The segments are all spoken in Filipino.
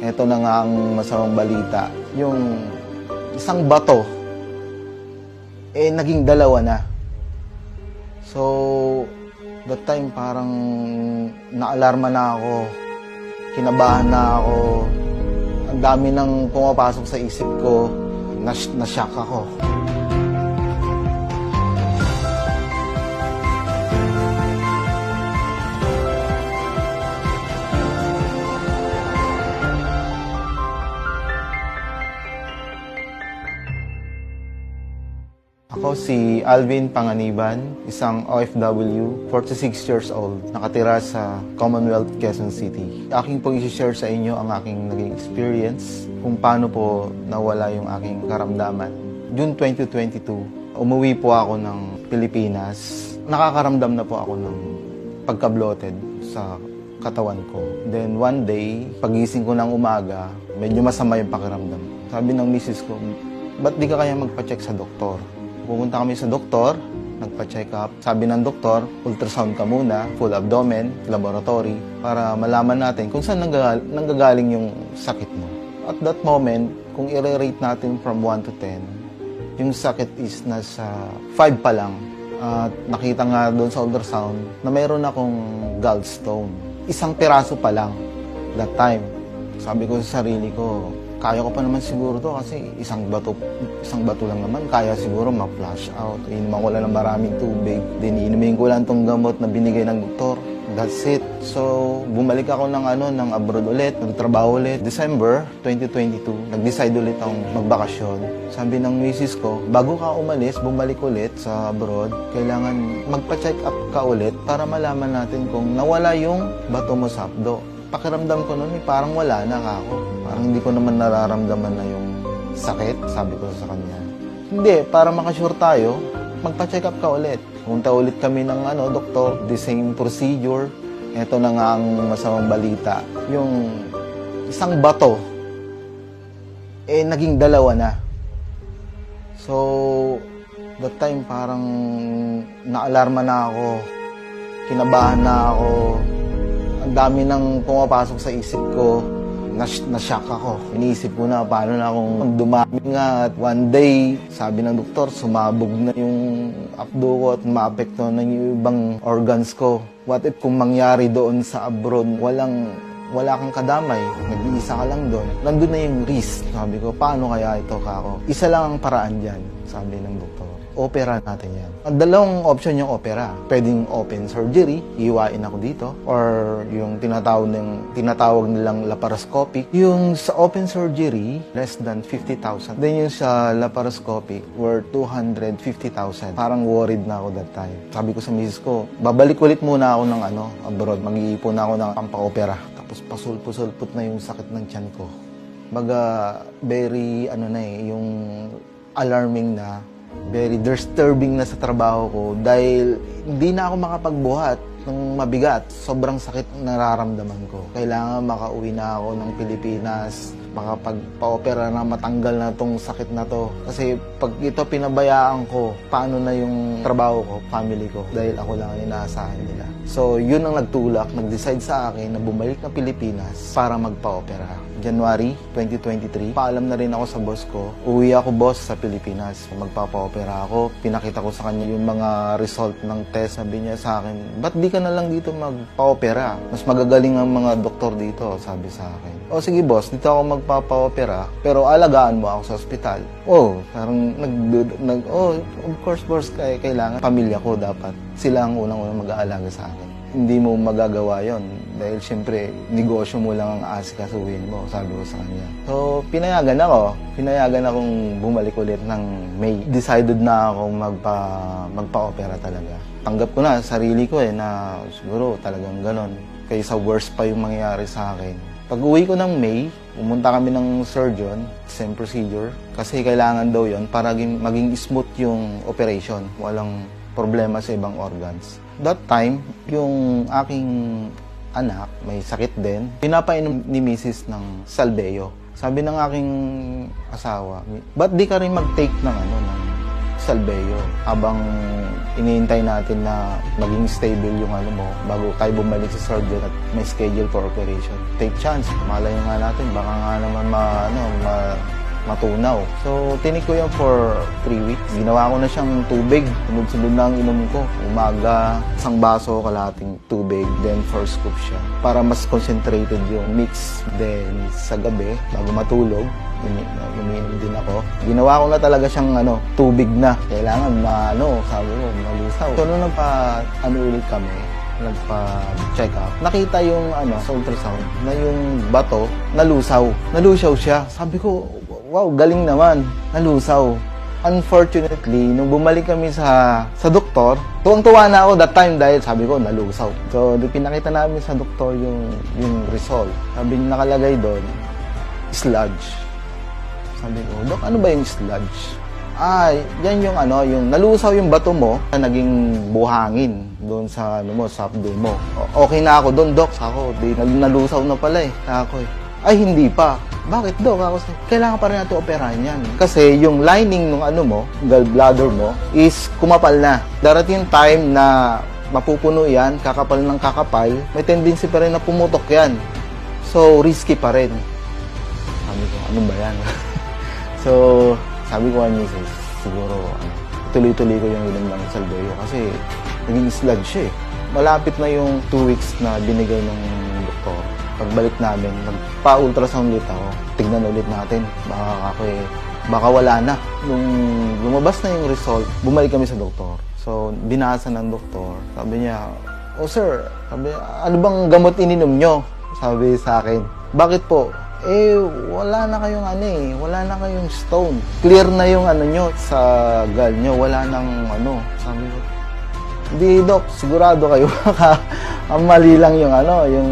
Ito na nga ang masamang balita. Yung isang bato, eh naging dalawa na. So, that time parang naalarma na ako. Kinabahan na ako. Ang dami nang pumapasok sa isip ko. Nas nashock ako. Ako si Alvin Panganiban, isang OFW, 46 years old, nakatira sa Commonwealth, Quezon City. Aking pong isi-share sa inyo ang aking naging experience kung paano po nawala yung aking karamdaman. June 2022, umuwi po ako ng Pilipinas. Nakakaramdam na po ako ng pagka-bloated sa katawan ko. Then one day, pagising ko ng umaga, medyo masama yung pakiramdam. Sabi ng misis ko, ba't di ka kaya magpa-check sa doktor? Pumunta kami sa doktor, nagpa-check up. Sabi ng doktor, ultrasound ka muna, full abdomen, laboratory, para malaman natin kung saan nanggagal- nanggagaling yung sakit mo. At that moment, kung i-rate natin from 1 to 10, yung sakit is nasa 5 pa lang. At nakita nga doon sa ultrasound na mayroon akong gallstone. Isang piraso pa lang that time. Sabi ko sa sarili ko, kaya ko pa naman siguro to kasi isang bato, isang bato lang naman, kaya siguro ma-flush out. Inuman ko lang ng maraming tubig. Then inumin ko lang tong gamot na binigay ng doktor. That's it. So, bumalik ako ng ano, ng abroad ulit, nagtrabaho ulit. December 2022, nag-decide ulit akong magbakasyon. Sabi ng misis ko, bago ka umalis, bumalik ulit sa abroad, kailangan magpa-check up ka ulit para malaman natin kung nawala yung bato mo sa abdo pakiramdam ko noon, eh, parang wala na ako. Parang hindi ko naman nararamdaman na yung sakit, sabi ko sa kanya. Hindi, para makasure tayo, magpa-check up ka ulit. Punta ulit kami ng ano, doktor, the same procedure. Ito na nga ang masamang balita. Yung isang bato, eh naging dalawa na. So, that time parang naalarma na ako. Kinabahan na ako ang dami nang pumapasok sa isip ko. Nas nashock ako. Iniisip ko na paano na akong dumami nga at one day, sabi ng doktor, sumabog na yung abdo ko at maapekto na yung ibang organs ko. What if kung mangyari doon sa abroad, walang wala kang kadamay, nag-iisa ka lang doon. Nandun na yung risk. Sabi ko, paano kaya ito ka ako? Isa lang ang paraan dyan, sabi ng doktor. Opera natin yan. Ang dalawang option yung opera. Pwedeng open surgery, iwain ako dito, or yung tinatawag, ng, tinatawag nilang laparoscopic. Yung sa open surgery, less than 50,000. Then yung sa laparoscopic, were 250,000. Parang worried na ako that time. Sabi ko sa misis ko, babalik ulit muna ako ng ano, abroad. Mag-iipon ako ng pampa-opera. Tapos pasul-pusulput na yung sakit ng tiyan ko. Baga, very, ano na eh, yung alarming na very disturbing na sa trabaho ko dahil hindi na ako makapagbuhat ng mabigat. Sobrang sakit ang nararamdaman ko. Kailangan makauwi na ako ng Pilipinas, makapagpa-opera na matanggal na tong sakit na to. Kasi pag ito pinabayaan ko, paano na yung trabaho ko, family ko, dahil ako lang ang inaasahan nila. So, yun ang nagtulak, nag-decide sa akin na bumalik ng Pilipinas para magpa-opera. January 2023, paalam na rin ako sa boss ko. Uwi ako boss sa Pilipinas. Magpapa-opera ako. Pinakita ko sa kanya yung mga result ng test. Sabi niya sa akin, ba't di ka na lang dito magpa-opera? Mas magagaling ang mga doktor dito, sabi sa akin. O sige boss, dito ako magpapa-opera, pero alagaan mo ako sa ospital. Oh, parang nag, nag oh, of course boss, kay, kailangan pamilya ko dapat. Sila ang unang-unang mag-aalaga sa akin hindi mo magagawa yon dahil syempre negosyo mo lang ang asikasuhin mo sabi ko sa kanya. So pinayagan ako. Pinayagan akong bumalik ulit ng May. Decided na ako magpa magpa-opera talaga. Tanggap ko na sarili ko eh na siguro talagang ganon. Kaysa worse pa yung mangyayari sa akin. Pag uwi ko ng May pumunta kami ng surgeon same procedure. Kasi kailangan daw yon para maging smooth yung operation. Walang problema sa ibang organs that time, yung aking anak, may sakit din, pinapainom ni Mrs. ng Salveo. Sabi ng aking asawa, ba't di ka rin mag-take ng ano, ng Salveyo. Habang iniintay natin na maging stable yung ano mo bago tayo bumalik sa surgeon at may schedule for operation. Take chance. Malay nga natin, baka nga naman ma, ano, ma, matunaw. So, tinik ko yan for 3 weeks. Ginawa ko na siyang tubig. Sunod-sunod na ang inom ko. Umaga, isang baso, kalahating tubig. Then, 4 scoop siya. Para mas concentrated yung mix. Then, sa gabi, bago matulog, umiinom din ako. Ginawa ko na talaga siyang ano, tubig na. Kailangan ma, ano, sabi ko, malusaw. So, nung nagpa, ano ulit kami, nagpa-check up, nakita yung ano, sa ultrasound na yung bato nalusaw. Nalusaw siya. Sabi ko, wow, galing naman. Nalusaw. Unfortunately, nung bumalik kami sa sa doktor, tuwang-tuwa na ako that time dahil sabi ko nalusaw. So, pinakita namin sa doktor yung yung result. Sabi niya nakalagay doon, sludge. Sabi ko, Dok, ano ba yung sludge? Ah, yan yung ano, yung nalusaw yung bato mo, na naging buhangin doon sa ano mo, sa abdo mo. O- okay na ako doon, Dok. Ako, di nalusaw na pala eh. Ako eh. Ay, hindi pa. Bakit, Dok? Ako, sabi, kailangan pa rin natin operahan yan. Kasi yung lining ng ano mo, gallbladder mo, is kumapal na. Darating yung time na mapupuno yan, kakapal ng kakapal, may tendency pa rin na pumutok yan. So, risky pa rin. Sabi ko, ano ba yan? so, sabi ko kay Mrs. siguro, ano, tuloy-tuloy ko yung inom ng Salveyo kasi naging sludge siya eh. Malapit na yung two weeks na binigay ng. Pagbalik namin, nagpa-ultrasound ulit ako. Tignan ulit natin. Baka ako eh, baka wala na. Nung lumabas na yung result, bumalik kami sa doktor. So, binasa ng doktor. Sabi niya, Oh sir, sabi, ano bang gamot ininom nyo? Sabi sa akin. Bakit po? Eh, wala na kayong ano eh, wala na kayong stone. Clear na yung ano nyo sa gal nyo, wala nang ano. Sabi ko, hindi dok, sigurado kayo baka mali lang yung ano, yung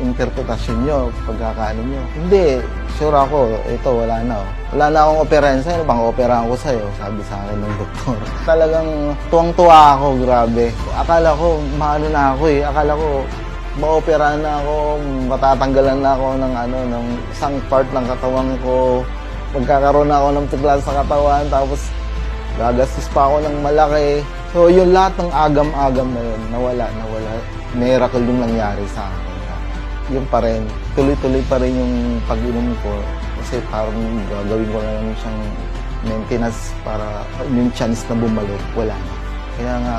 interpretasyon nyo, pagkakaano nyo. Hindi, sure ako, ito wala na. oh. Wala na akong operahan sa'yo, bang operahan ko sa'yo, sabi sa akin ng doktor. Talagang tuwang-tuwa ako, grabe. Akala ko, maano na ako eh, akala ko, maoperahan na ako, matatanggalan na ako ng ano, ng isang part ng katawan ko. Magkakaroon ako ng tuglas sa katawan, tapos gagastos pa ako ng malaki. So, yung lahat ng agam-agam na yun, nawala, nawala. Miracle yung nangyari sa akin. Yun pa rin, tuloy-tuloy pa rin yung pag-inom ko. Kasi parang gagawin ko na lang siyang maintenance para yung chance na bumalik, wala na. Kaya nga,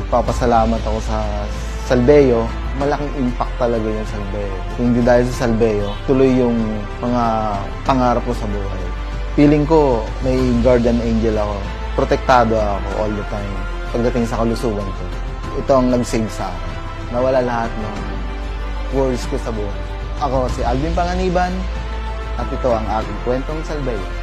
nagpapasalamat ako sa Salveyo. Malaking impact talaga yung Salveyo. Kung hindi dahil sa Salveyo, tuloy yung mga pangarap ko sa buhay. Feeling ko, may guardian angel ako. Protektado ako all the time. Pagdating sa kalusugan ko. Ito ang nag-save sa akin. Nawala lahat ng worries ko sa buhay. Ako si Alvin Panganiban at ito ang aking kwentong Salveyo.